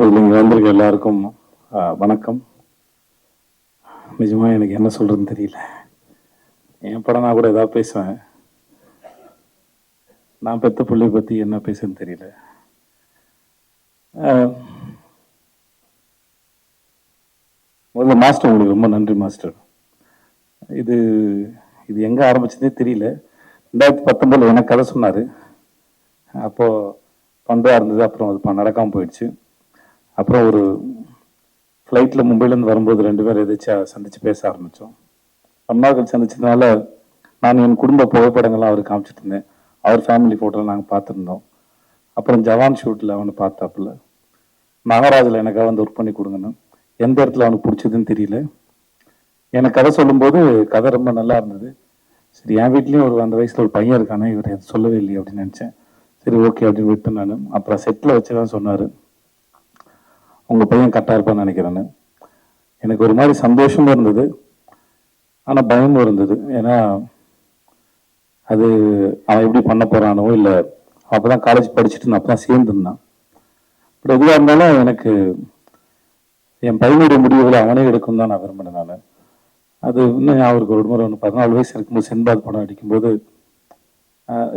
முதல்ல இங்கே வந்திருக்க எல்லாருக்கும் வணக்கம். நிஜமாக எனக்கு என்ன சொல்கிறதுன்னு தெரியல. என் படம்னா கூட ஏதாவது பேசுவேன். நான் பெத்த பிள்ளைய பற்றி என்ன பேசுன்னு தெரியல. முதல்ல மாஸ்டர் உங்களுக்கு ரொம்ப நன்றி மாஸ்டர். இது இது எங்கே ஆரம்பிச்சதே தெரியல. ரெண்டாயிரத்தி பத்தொம்பதில் எனக்கு கதை சொன்னார். அப்போது பண்பாக இருந்தது அப்புறம் அது நடக்காமல் போயிடுச்சு. அப்புறம் ஒரு ஃப்ளைட்டில் மும்பைலேருந்து வரும்போது ரெண்டு பேரும் எதாச்சும் சந்தித்து பேச ஆரம்பித்தோம் ரொம்ப நாள் சந்திச்சதுனால நான் என் குடும்ப புகைப்படங்கள்லாம் அவருக்கு காமிச்சிட்டு இருந்தேன். அவர் ஃபேமிலி ஃபோட்டோலாம் நாங்கள் பார்த்துருந்தோம். அப்புறம் ஜவான் ஷூட்டில் அவனை பார்த்தாப்புல. மகாராஜில் எனக்காக வந்து ஒர்க் பண்ணி கொடுங்கன்னு. எந்த இடத்துல அவனுக்கு பிடிச்சதுன்னு தெரியல. எனக்கு கதை சொல்லும்போது கதை ரொம்ப நல்லா இருந்தது. சரி என் வீட்லேயும் ஒரு அந்த வயசில் ஒரு பையன் இருக்கானே இவர் சொல்லவே இல்லையே அப்படின்னு நினச்சேன். சரி ஓகே அப்படின்னு விட்டு நான் அப்புறம் செட்டில் வச்சு தான் சொன்னார். உங்கள் பையன் கரெக்டாக இருப்பான்னு நினைக்கிறேன்னு எனக்கு ஒரு மாதிரி சந்தோஷமும் இருந்தது. ஆனால் பயமும் இருந்தது. ஏன்னா அது அவன் எப்படி பண்ண போகிறானோ இல்லை அப்போ தான் காலேஜ் படிச்சுட்டு நான் அப்போ தான் சேர்ந்துருந்தான் பட் எதுவாக இருந்தாலும் எனக்கு என் பையனுடைய முடிவுகளை அவனே எடுக்கும் தான் நான் விரும்பினேன் நான். அது இன்னும் அவருக்கு ஒரு முறை ஒன்று பதினாலு வயசு இருக்கும்போது சென்பாத் படம் அடிக்கும்போது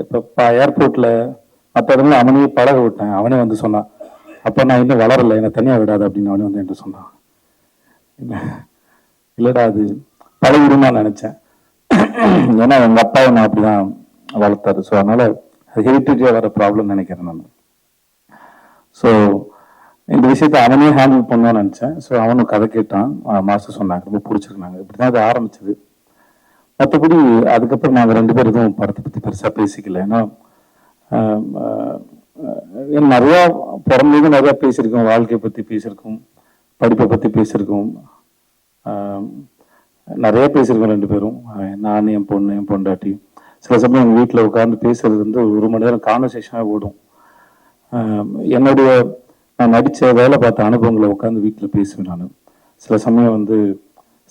இப்போ ஏர்போர்ட்டில் மற்ற இடத்துல அவனையே பழக விட்டேன். அவனே வந்து சொன்னான் அப்போ நான் இன்னும் வளரலை என்னை தனியாக விடாது அப்படின்னு அவனே வந்து என்கிட்ட சொன்னான். இல்ல இல்லைடா அது பழகிடும் நான் நினச்சேன். ஏன்னா எங்கள் அப்பாவை நான் அப்படிதான் வளர்த்தாரு. ஸோ அதனால் ஹெரிட்டேஜாக வர ப்ராப்ளம் நினைக்கிறேன் நான். ஸோ இந்த விஷயத்த அவனே ஹேண்டில் பண்ணுவான்னு நினச்சேன். ஸோ அவனும் கதை கேட்டான். மாஸ்டர் சொன்னாங்க. ரொம்ப பிடிச்சிருந்தாங்க. இப்படி தான் அது ஆரம்பிச்சது. மற்றபடி அதுக்கப்புறம் நாங்கள் ரெண்டு பேரும் எதுவும் படத்தை பற்றி பெருசாக பேசிக்கல. ஏன்னா நிறையா பிறந்தது நிறையா பேசியிருக்கோம். வாழ்க்கையை பற்றி பேசியிருக்கோம். படிப்பை பற்றி பேசியிருக்கோம். நிறைய பேசியிருக்கோம் ரெண்டு பேரும். நான் என் பொண்ணு என் பொண்டாட்டி. சில சமயம் எங்கள் வீட்டில் உட்காந்து பேசுறது வந்து ஒரு மணி நேரம் கான்வர்சேஷனாக ஓடும். என்னுடைய நான் நடித்த வேலை பார்த்த அனுபவங்களை உட்காந்து வீட்டில் பேசுவேன் நான். சில சமயம் வந்து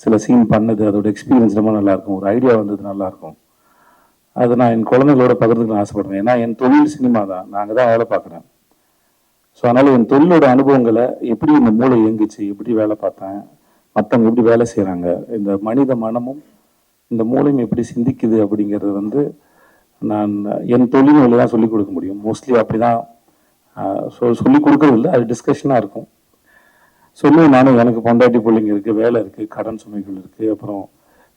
சில சீன் பண்ணது அதோட எக்ஸ்பீரியன்ஸ் ரொம்ப நல்லாயிருக்கும் ஒரு ஐடியா வந்தது நல்லாயிருக்கும் அது நான் என் குழந்தைகளோட பகிர்ந்துக்க ஆசைப்படுவேன் ஏன்னா என் தொழில் சினிமா தான். நாங்கள் தான் வேலை பார்க்குறேன். ஸோ அதனால் என் தொழிலோட அனுபவங்களை எப்படி இந்த மூளை இயங்குச்சு எப்படி வேலை பார்த்தேன் மற்றவங்க எப்படி வேலை செய்கிறாங்க இந்த மனித மனமும் இந்த மூளையும் எப்படி சிந்திக்குது அப்படிங்கிறது வந்து நான் என் தொழில் வழி தான் சொல்லிக் கொடுக்க முடியும். மோஸ்ட்லி அப்படி தான் ஸோ சொல்லிக் கொடுக்கறது இல்லை. அது டிஸ்கஷனாக இருக்கும். சொல்லி நானும் எனக்கு பொண்டாட்டி பிள்ளைங்க இருக்குது வேலை இருக்குது கடன் சுமைகள் இருக்குது அப்புறம்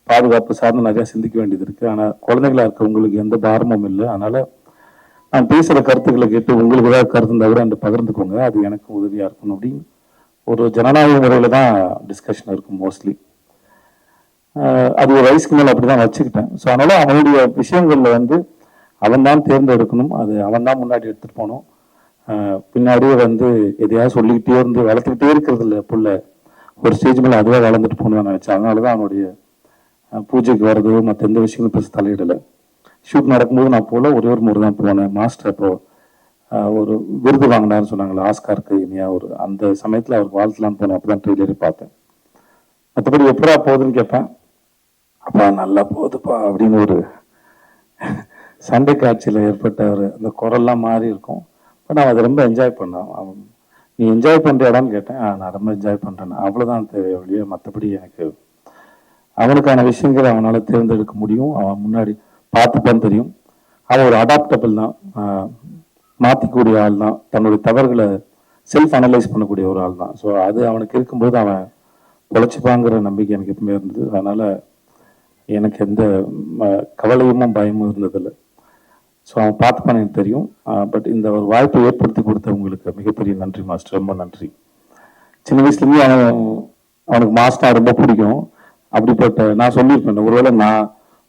பாதுகாப்பு சார்ந்து நிறையா சிந்திக்க வேண்டியது இருக்குது ஆனால் குழந்தைகளாக இருக்க உங்களுக்கு எந்த பாரமும் இல்லை. அதனால் நான் பேசுகிற கருத்துக்களை கேட்டு உங்களுக்கு ஏதாவது கருத்து இருந்தால் கூட அந்த பகிர்ந்துக்கோங்க. அது எனக்கு உதவியாக இருக்கணும் அப்படின்னு ஒரு ஜனநாயக முறையில் தான் டிஸ்கஷன் இருக்கும் மோஸ்ட்லி அது ஒரு வயசுக்கு மேலே அப்படி தான் வச்சுக்கிட்டேன். ஸோ அதனால் அவனுடைய விஷயங்களில் வந்து அவன் தான் தேர்ந்தெடுக்கணும். அது அவன் தான் முன்னாடி எடுத்துகிட்டு போகணும். பின்னாடியே வந்து எதையாவது சொல்லிக்கிட்டே இருந்து வளர்த்துக்கிட்டே இருக்கிறது இல்லை புள்ள. ஒரு ஸ்டேஜ் மேலே அதுவாக வளர்ந்துட்டு போகணும்னு நினச்சேன். அதனால தான் அவனுடைய பூஜைக்கு வர்றதோ மற்ற எந்த விஷயங்களும் பெருசு தலையிடலை. ஷூட் நடக்கும்போது நான் போகல ஒரே ஒரு முறை தான் போனேன். மாஸ்டர் அப்போ ஒரு விருது வாங்கினாருன்னு சொன்னாங்களே ஆஸ்காருக்கு இனியா ஒரு அந்த சமயத்தில் அவருக்கு வாழ்த்துலாம் போனேன். அப்போ தான் ட்ரெய்லரே பார்த்தேன். மற்றபடி எப்படா போகுதுன்னு கேட்பேன். அப்பா நல்லா போகுதுப்பா அப்படின்னு ஒரு சண்டை காட்சியில் ஏற்பட்ட ஒரு அந்த குரல்லாம் மாறி இருக்கும். பட் அவன் அதை ரொம்ப என்ஜாய் பண்ணான். அவன் நீ என்ஜாய் பண்ணுறியாடான்னு கேட்டேன். நான் ரொம்ப என்ஜாய் பண்ணுறேன் அவ்வளோதான் தேவை ஒழிய மற்றபடி எனக்கு அவனுக்கான விஷயங்களை அவனால் தேர்ந்தெடுக்க முடியும். அவன் முன்னாடி பார்த்துப்பான் தெரியும். அவன் ஒரு அடாப்டபிள் தான். மாற்றிக்கூடிய ஆள் தான். தன்னுடைய தவறுகளை செல்ஃப் அனலைஸ் பண்ணக்கூடிய ஒரு ஆள் தான். ஸோ அது அவனுக்கு இருக்கும்போது அவன் பொழைச்சிப்பாங்கிற நம்பிக்கை எனக்கு எப்பவுமே இருந்தது. அதனால் எனக்கு எந்த கவலையுமும் கவலையும் பயமும் இருந்ததில்லை. ஸோ அவன் பார்த்துப்பான் எனக்கு தெரியும். பட் இந்த ஒரு வாய்ப்பை ஏற்படுத்தி கொடுத்தவங்களுக்கு மிகப்பெரிய நன்றி மாஸ்டர். ரொம்ப நன்றி. சின்ன வயசுலேருந்து அவன் அவனுக்கு மாஸ்டர் ரொம்ப பிடிக்கும். அப்படிப்பட்ட நான் சொல்லியிருப்பேன். ஒருவேளை நான்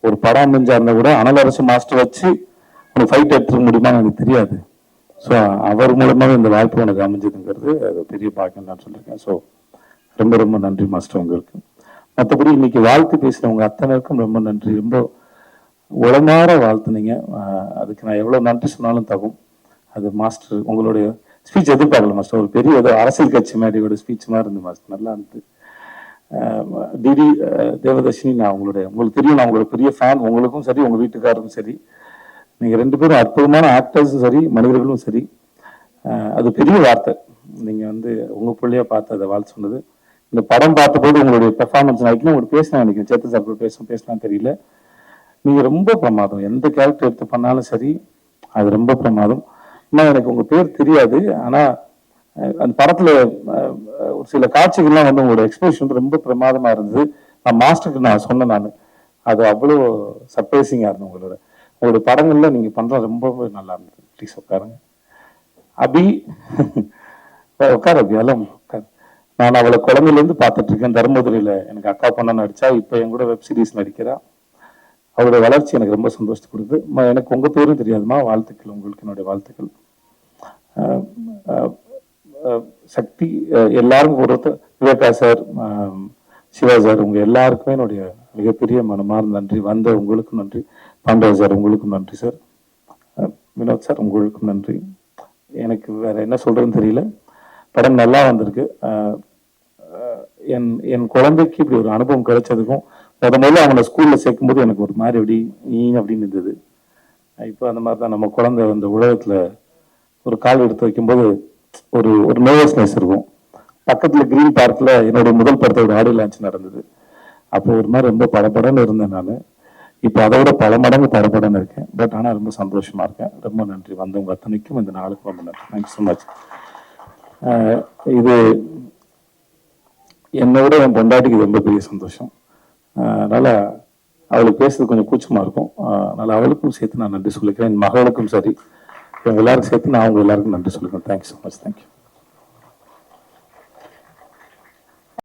ஒரு படம் அமைஞ்சா இருந்தால் கூட அனலரசு மாஸ்டர் வச்சு உனக்கு ஃபைட் எடுத்துக்க முடியுமான்னு எனக்கு தெரியாது. ஸோ அவர் மூலமாக இந்த வாய்ப்பு உனக்கு அமைஞ்சதுங்கிறது அது பெரிய பாக்கியம் நான் சொல்லியிருக்கேன். ஸோ ரொம்ப ரொம்ப நன்றி மாஸ்டர் உங்களுக்கு. மற்றபடி இன்னைக்கு வாழ்த்து பேசுகிறவங்க அத்தனைக்கும் ரொம்ப நன்றி. ரொம்ப உளமாற வாழ்த்துனீங்க அதுக்கு நான் எவ்வளோ நன்றி சொன்னாலும் தகும். அது மாஸ்டர் உங்களுடைய ஸ்பீச் எதிர்பார்க்கல மாஸ்டர். ஒரு பெரிய ஏதோ அரசியல் கட்சி மாதிரியோட ஸ்பீச் மாதிரி இருந்து மாஸ்டர். நல்லா இருந்தது. டிடி தேவதர்ஷினி நான் உங்களுடைய உங்களுக்கு தெரியும் நான் உங்களோட பெரிய ஃபேன் உங்களுக்கும் சரி உங்கள் வீட்டுக்காரரும் சரி. நீங்கள் ரெண்டு பேரும் அற்புதமான ஆக்டர்ஸும் சரி மனிதர்களும் சரி. அது பெரிய வார்த்தை. நீங்கள் வந்து உங்கள் பிள்ளையாக பார்த்து அதை வாழ்த்து சொன்னது. இந்த படம் பார்த்தபோது உங்களுடைய பெர்ஃபார்மன்ஸ் நாளைக்கு உங்களுக்கு பேசினா நினைக்கிறேன். சேத்தன் சார் கூட பேச பேசலாம் தெரியல. நீங்கள் ரொம்ப பிரமாதம். எந்த கேரக்டர் எடுத்து பண்ணாலும் சரி அது ரொம்ப பிரமாதம். இன்னும் எனக்கு உங்கள் பேர் தெரியாது. ஆனால் அந்த படத்தில் சில காட்சிகள்லாம் வந்து உங்களோட எக்ஸ்பிரஷன் வந்து ரொம்ப பிரமாதமாக இருந்தது. நான் மாஸ்டருக்கு நான் சொன்னேன் நான். அது அவ்வளோ சர்ப்ரைசிங்காக இருந்தது உங்களோட. உங்களோட படங்கள்ல நீங்கள் பண்ணுறது ரொம்ப நல்லா இருந்தது. ப்ளீஸ் உட்காருங்க. அபி உட்கார அபி. எல்லாம் உட்காரு. நான் அவளை குழந்தையிலேருந்து பார்த்துட்டு இருக்கேன். எனக்கு அக்கா பொண்ணா நடிச்சா இப்போ என் கூட வெப் சீரிஸ் நடிக்கிறா. அவருடைய வளர்ச்சி எனக்கு ரொம்ப சந்தோஷத்தை கொடுக்குது. எனக்கு உங்கள் பேரும் தெரியாதுமா? வாழ்த்துக்கள். உங்களுக்கு என்னுடைய வாழ்த்துக்கள். சக்தி அஹ், எல்லாருக்கும் ஒருத்தர் விவேகா சார் சிவா சார் உங்கள் எல்லாருக்குமே என்னுடைய மிகப்பெரிய மனமார்ந்த நன்றி. வந்த உங்களுக்கும் நன்றி. பாண்டவ சார் உங்களுக்கும் நன்றி சார். வினோத் சார் உங்களுக்கும் நன்றி. எனக்கு வேற என்ன சொல்கிறதுன்னு தெரியல. படம் நல்லா வந்திருக்கு. என் என் குழந்தைக்கு இப்படி ஒரு அனுபவம் கிடைச்சதுக்கும் முத முதல்ல அவங்களை ஸ்கூலில் சேர்க்கும்போது எனக்கு ஒரு மாதிரி அப்படி நீ அப்படின்னு இருந்தது. இப்போ அந்த மாதிரி தான் நம்ம குழந்தை அந்த உலகத்தில் ஒரு கால் எடுத்து வைக்கும்போது ஒரு ஒரு நர்வஸ்னஸ் இருக்கும். பக்கத்தில் க்ரீன் பார்க்கில் என்னுடைய முதல் படத்தோட ஆடியோ லான்ச் நடந்தது. அப்போ ஒரு மாதிரி ரொம்ப படபடன்னு இருந்தேன் நான். இப்போ அதை விட பல மடங்கு படபடன்னு இருக்கேன். பட் ஆனால் ரொம்ப சந்தோஷமாக இருக்கேன். ரொம்ப நன்றி. வந்தவங்க அத்தனைக்கும் இந்த நாளுக்கு ரொம்ப நன்றி. தேங்க்யூ ஸோ மச் இது என்னோட என் பொண்டாட்டிக்கு ரொம்ப பெரிய சந்தோஷம். அதனால் அவளுக்கு பேசுறது கொஞ்சம் கூச்சமாக இருக்கும். அதனால் அவளுக்கும் சேர்த்து நான் நன்றி சொல்லிக்கிறேன். என் மகளுக்கும் சரி. இவங்க எல்லாருக்கும் சேர்த்து நான் அவங்க எல்லாருக்கும் நன்றி சொல்லுங்கள் தேங்க்யூ ஸோ மச் தேங்க்யூ